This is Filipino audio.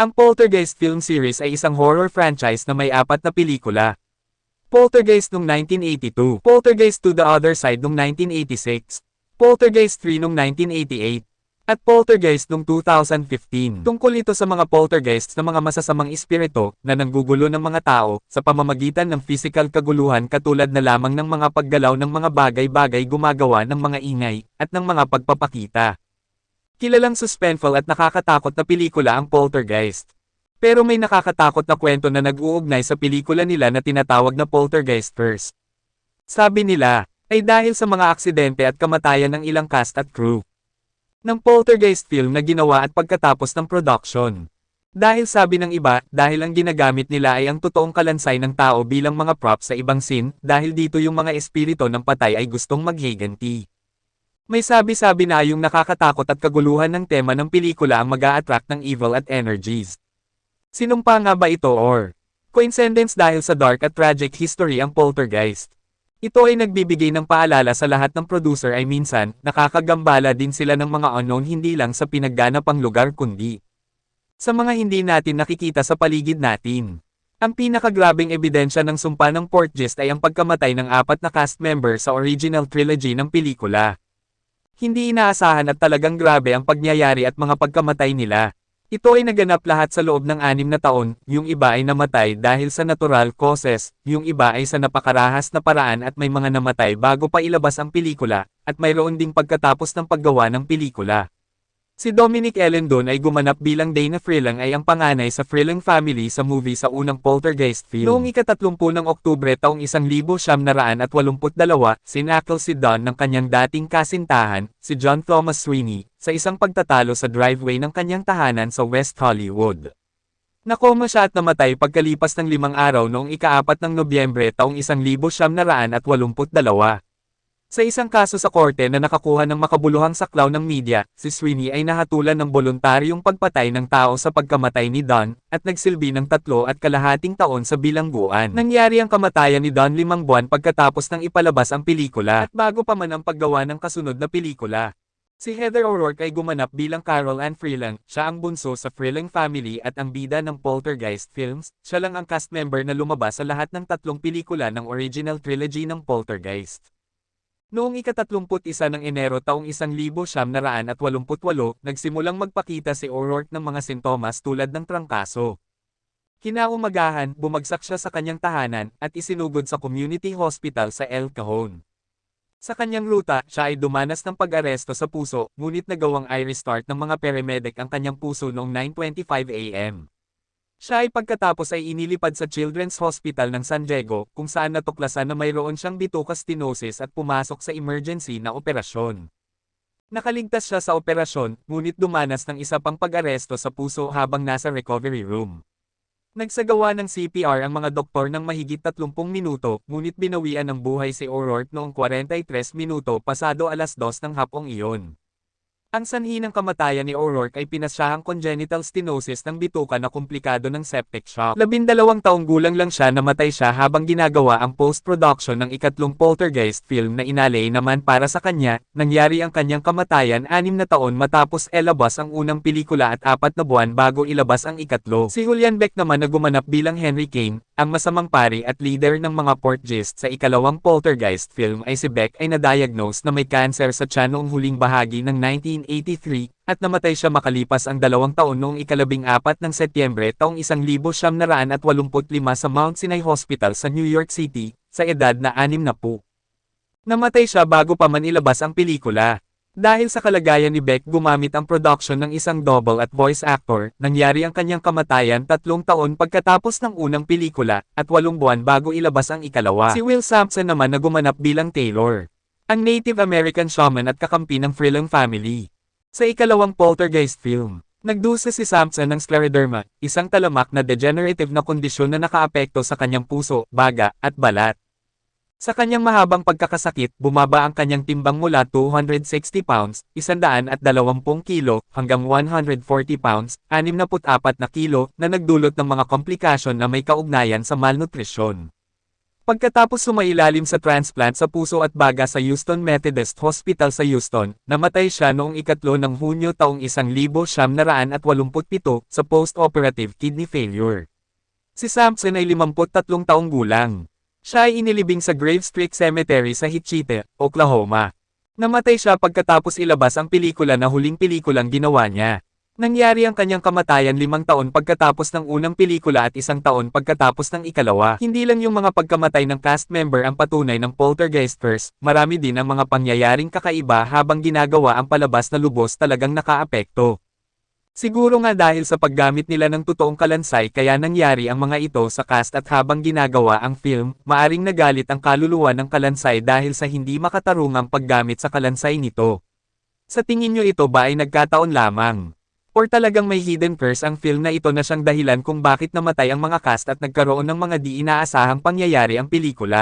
Ang Poltergeist film series ay isang horror franchise na may apat na pelikula. Poltergeist noong 1982, Poltergeist to the Other Side noong 1986, Poltergeist 3 noong 1988, at Poltergeist noong 2015. Tungkol ito sa mga poltergeists na mga masasamang espiritu na nanggugulo ng mga tao sa pamamagitan ng physical kaguluhan katulad na lamang ng mga paggalaw ng mga bagay-bagay gumagawa ng mga ingay at ng mga pagpapakita. Kilalang suspenseful at nakakatakot na pelikula ang Poltergeist. Pero may nakakatakot na kwento na nag-uugnay sa pelikula nila na tinatawag na Poltergeist Curse. Sabi nila, ay dahil sa mga aksidente at kamatayan ng ilang cast at crew ng Poltergeist film na ginawa at pagkatapos ng production. Dahil sabi ng iba, dahil ang ginagamit nila ay ang totoong kalansay ng tao bilang mga props sa ibang scene, dahil dito yung mga espiritu ng patay ay gustong maghiganti. May sabi-sabi na yung nakakatakot at kaguluhan ng tema ng pelikula ang mag attract ng evil at energies. Sinumpa nga ba ito or coincidence dahil sa dark at tragic history ang poltergeist? Ito ay nagbibigay ng paalala sa lahat ng producer ay minsan, nakakagambala din sila ng mga unknown hindi lang sa pinagganapang lugar kundi sa mga hindi natin nakikita sa paligid natin. Ang pinakagrabing ebidensya ng sumpa ng Portgist ay ang pagkamatay ng apat na cast member sa original trilogy ng pelikula. Hindi inaasahan at talagang grabe ang pagyayari at mga pagkamatay nila. Ito ay naganap lahat sa loob ng anim na taon, yung iba ay namatay dahil sa natural causes, yung iba ay sa napakarahas na paraan at may mga namatay bago pa ilabas ang pelikula, at mayroon ding pagkatapos ng paggawa ng pelikula. Si Dominic Ellendon ay gumanap bilang Dana Freelang ay ang panganay sa Freelang family sa movie sa unang Poltergeist film. Noong ikatatlumpu ng Oktubre taong 1982, sinakal si Don ng kanyang dating kasintahan, si John Thomas Sweeney, sa isang pagtatalo sa driveway ng kanyang tahanan sa West Hollywood. Nakoma siya at namatay pagkalipas ng limang araw noong ikaapat ng Nobyembre taong 1982. Sa isang kaso sa korte na nakakuha ng makabuluhang saklaw ng media, si Sweeney ay nahatulan ng voluntaryong pagpatay ng tao sa pagkamatay ni Don, at nagsilbi ng tatlo at kalahating taon sa bilangguan. Nangyari ang kamatayan ni Don limang buwan pagkatapos ng ipalabas ang pelikula, at bago pa man ang paggawa ng kasunod na pelikula. Si Heather O'Rourke ay gumanap bilang Carol Ann Freelang, siya ang bunso sa Freelang family at ang bida ng Poltergeist films, siya lang ang cast member na lumabas sa lahat ng tatlong pelikula ng original trilogy ng Poltergeist. Noong ikatatlumput isa ng Enero taong 1988, nagsimulang magpakita si O'Rourke ng mga sintomas tulad ng trangkaso. Kinaumagahan, bumagsak siya sa kanyang tahanan, at isinugod sa community hospital sa El Cajon. Sa kanyang ruta, siya ay dumanas ng pag-aresto sa puso, ngunit nagawang i-restart ng mga paramedic ang kanyang puso noong 9.25 am. Siya ay pagkatapos ay inilipad sa Children's Hospital ng San Diego, kung saan natuklasan na mayroon siyang bituka stenosis at pumasok sa emergency na operasyon. Nakaligtas siya sa operasyon, ngunit dumanas ng isa pang pag-aresto sa puso habang nasa recovery room. Nagsagawa ng CPR ang mga doktor ng mahigit 30 minuto, ngunit binawian ng buhay si O'Rourke noong 43 minuto pasado alas 2 ng hapong iyon. Ang sanhi ng kamatayan ni O'Rourke ay pinasyahang congenital stenosis ng bituka na komplikado ng septic shock. Labindalawang taong gulang lang siya namatay siya habang ginagawa ang post-production ng ikatlong poltergeist film na inalay naman para sa kanya, nangyari ang kanyang kamatayan anim na taon matapos elabas ang unang pelikula at apat na buwan bago ilabas ang ikatlo. Si Julian Beck naman na gumanap bilang Henry Kane, ang masamang pari at leader ng mga portgist sa ikalawang poltergeist film ay si Beck ay na-diagnose na may cancer sa tiyan huling bahagi ng 1983, at namatay siya makalipas ang dalawang taon noong ikalabing apat ng Setyembre taong 1985 sa Mount Sinai Hospital sa New York City, sa edad na anim na po. Namatay siya bago pa man ilabas ang pelikula. Dahil sa kalagayan ni Beck gumamit ang production ng isang double at voice actor, nangyari ang kanyang kamatayan tatlong taon pagkatapos ng unang pelikula, at walong buwan bago ilabas ang ikalawa. Si Will Sampson naman na gumanap bilang Taylor. Ang Native American shaman at kakampi ng Freelang family. Sa ikalawang poltergeist film, nagdusa si Sampson ng scleroderma, isang talamak na degenerative na kondisyon na nakaapekto sa kanyang puso, baga, at balat. Sa kanyang mahabang pagkakasakit, bumaba ang kanyang timbang mula 260 pounds, 120 kilo, hanggang 140 pounds, 64 na kilo, na nagdulot ng mga komplikasyon na may kaugnayan sa malnutrisyon. Pagkatapos sumailalim sa transplant sa puso at baga sa Houston Methodist Hospital sa Houston, namatay siya noong ikatlo ng Hunyo taong 1987 sa post-operative kidney failure. Si Sampson ay 53 taong gulang. Siya ay inilibing sa Grave Street Cemetery sa Hitchite, Oklahoma. Namatay siya pagkatapos ilabas ang pelikula na huling pelikulang ginawa niya. Nangyari ang kanyang kamatayan limang taon pagkatapos ng unang pelikula at isang taon pagkatapos ng ikalawa. Hindi lang yung mga pagkamatay ng cast member ang patunay ng poltergeist curse, marami din ang mga pangyayaring kakaiba habang ginagawa ang palabas na lubos talagang nakaapekto. Siguro nga dahil sa paggamit nila ng totoong kalansay kaya nangyari ang mga ito sa cast at habang ginagawa ang film, maaring nagalit ang kaluluwa ng kalansay dahil sa hindi makatarungang paggamit sa kalansay nito. Sa tingin nyo ito ba ay nagkataon lamang? Or talagang may hidden curse ang film na ito na siyang dahilan kung bakit namatay ang mga cast at nagkaroon ng mga di inaasahang pangyayari ang pelikula.